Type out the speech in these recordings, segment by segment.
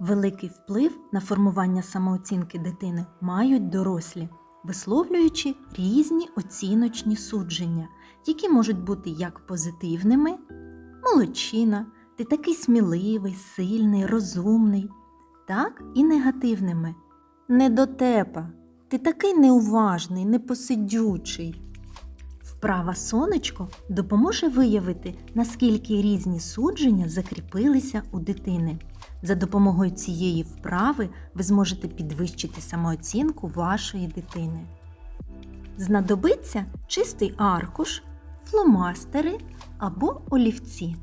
Великий вплив на формування самооцінки дитини мають дорослі, висловлюючи різні оціночні судження, які можуть бути як позитивними молодчина, ти такий сміливий, сильний, розумний, так і негативними. Недотепа, ти такий неуважний, непосидючий. Вправа сонечко допоможе виявити, наскільки різні судження закріпилися у дитини. За допомогою цієї вправи ви зможете підвищити самооцінку вашої дитини. Знадобиться чистий аркуш, фломастери або олівці.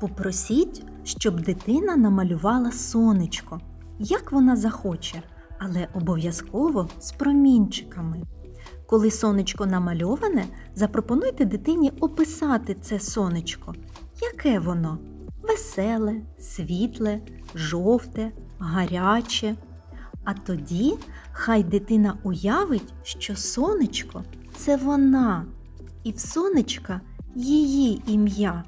Попросіть, щоб дитина намалювала сонечко, як вона захоче, але обов'язково з промінчиками. Коли сонечко намальоване, запропонуйте дитині описати це сонечко. Яке воно? Веселе, світле, жовте, гаряче. А тоді хай дитина уявить, що сонечко це вона, і в сонечка її ім'я.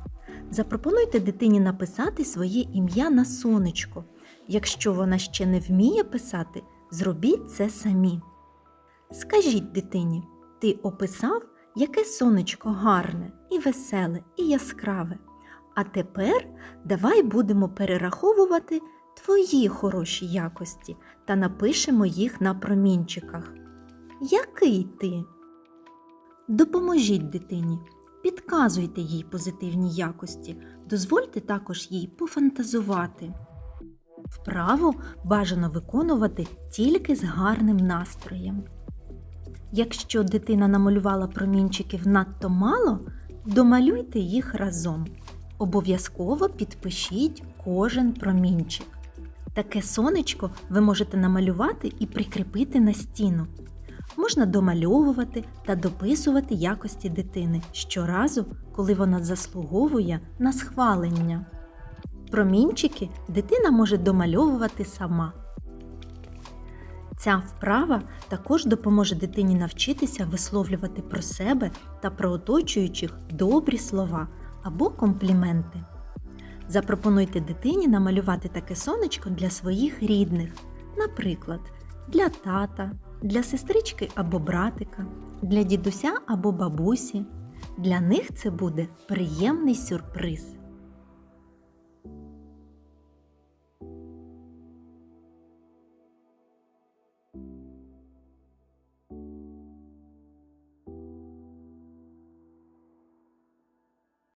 Запропонуйте дитині написати своє ім'я на сонечко. Якщо вона ще не вміє писати, зробіть це самі. Скажіть дитині, ти описав, яке сонечко гарне і веселе, і яскраве. А тепер давай будемо перераховувати твої хороші якості та напишемо їх на промінчиках. Який ти? Допоможіть дитині, підказуйте їй позитивні якості, дозвольте також їй пофантазувати. Вправу бажано виконувати тільки з гарним настроєм. Якщо дитина намалювала промінчиків надто мало, домалюйте їх разом. Обов'язково підпишіть кожен промінчик. Таке сонечко ви можете намалювати і прикріпити на стіну. Можна домальовувати та дописувати якості дитини щоразу, коли вона заслуговує на схвалення. Промінчики дитина може домальовувати сама. Ця вправа також допоможе дитині навчитися висловлювати про себе та про оточуючих добрі слова або компліменти. Запропонуйте дитині намалювати таке сонечко для своїх рідних, наприклад, для тата, для сестрички або братика, для дідуся або бабусі. Для них це буде приємний сюрприз.